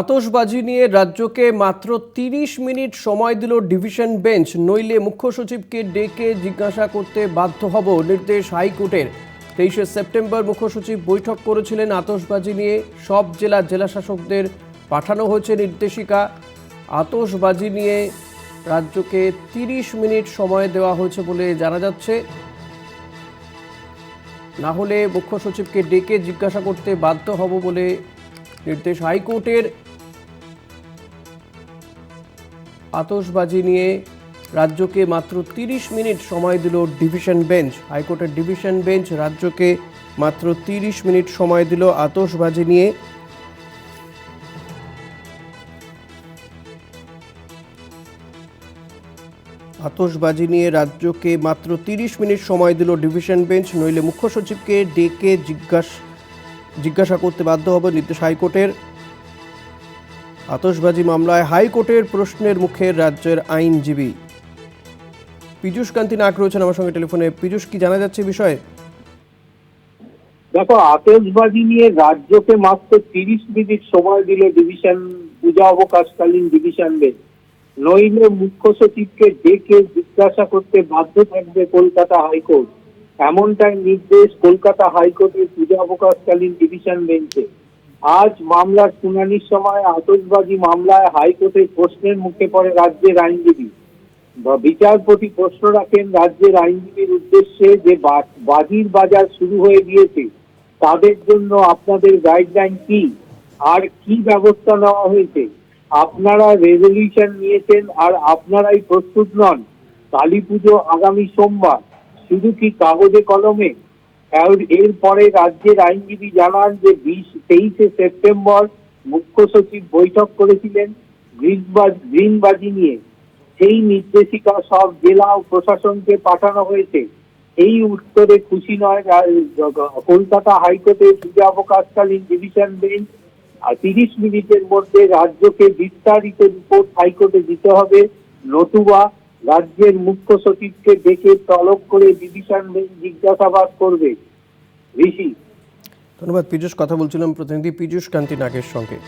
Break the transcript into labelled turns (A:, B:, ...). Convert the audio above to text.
A: আতশবাজি নিয়ে রাজ্যকে মাত্র তিরিশ মিনিট সময় দিল ডিভিশন বেঞ্চ। নইলে মুখ্য সচিবকে ডেকে জিজ্ঞাসা করতে বাধ্য হব নির্দেশ হাইকোর্টের। তেইশে সেপ্টেম্বর মুখ্য সচিব বৈঠক করেছিলেন আতশবাজি নিয়ে। সব জেলা জেলাশাসকদের পাঠানো হয়েছে নির্দেশিকা। আতশবাজি নিয়ে রাজ্যকে তিরিশ মিনিট সময় দেওয়া হয়েছে বলে জানা যাচ্ছে। না হলে মুখ্য সচিবকে ডেকে জিজ্ঞাসা করতে বাধ্য হব বলে নির্দেশ হাইকোর্টের। আতশবাজি নিয়ে রাজ্যকে মাত্র তিরিশ মিনিট সময় দিল ডিভিশন বেঞ্চ। হাইকোর্টের ডিভিশন বেঞ্চ রাজ্যকে মাত্র তিরিশ মিনিট সময় দিল আতশবাজি নিয়ে। আতশবাজি নিয়ে রাজ্যকে মাত্র তিরিশ মিনিট সময় দিল ডিভিশন বেঞ্চ। নইলে মুখ্য সচিবকে ডেকে জিজ্ঞাসা জিজ্ঞাসা করতে বাধ্য হবে নির্দেশ হাইকোর্টের। আতশবাজি মামলায় হাইকোর্টের প্রশ্নের মুখে রাজ্যের আইনজীবী। পীযুষ কান্তি নাক রয়েছেন আমার সঙ্গে টেলিফোনে। পীযূষ, কি জানা যাচ্ছে বিষয়ে?
B: দেখো, আতশবাজি নিয়ে রাজ্যকে মাত্র তিরিশ মিনিট সময় দিল ডিভিশন, পূজা অবকাশকালীন ডিভিশন বেঞ্চ। নইলে মুখ্য সচিবকে ডেকে জিজ্ঞাসা করতে বাধ্য থাকবে কলকাতা হাইকোর্ট। এমনটাই নির্দেশ কলকাতা হাইকোর্টের পূজা অবকাশকালীন ডিভিশন বেঞ্চে। আজ মামলার শুনানির সময় আতশবাজি মামলায় হাইকোর্টের প্রশ্নের মুখে পড়ে রাজ্যের আইনজীবী। বিচারপতি প্রশ্ন রাখেন রাজ্যের আইনজীবীর উদ্দেশ্যে যে বাজির বাজার শুরু হয়ে গিয়েছে, তাদের জন্য আপনাদের গাইডলাইন কি? আর কি ব্যবস্থা নেওয়া হয়েছে? আপনারা রেজলিউশন নিয়েছেন আর আপনারাই প্রস্তুত নন। কালী পুজো আগামী সোমবার। শুধু কি কাগজে কলমে? এরপরে রাজ্যের আইনজীবী জানান যে বিশ, তেইশে সেপ্টেম্বর মুখ্য সচিব বৈঠক করেছিলেন গ্রিনবাজ, গ্রিনবাজি নিয়ে। সেই নির্দেশিকা সব জেলা ও প্রশাসনকে পাঠানো হয়েছে। এই উত্তরে খুশি নয় কলকাতা হাইকোর্টের অবকাশকালীন ডিভিশন বেঞ্চ তিরিশ মিনিটের মধ্যে রাজ্যকে বিস্তারিত রিপোর্ট হাইকোর্টে দিতে হবে। নতুবা রাজ্যের মুখ্য সচিবকে ডেকে তলব করে বিভীষণ জিজ্ঞাসাবাদ করবে। ঋষি।
A: ধন্যবাদ, পীযুষ। কথা বলছিলাম প্রতিনিধি পীযুষ কান্তি নাগের সঙ্গে।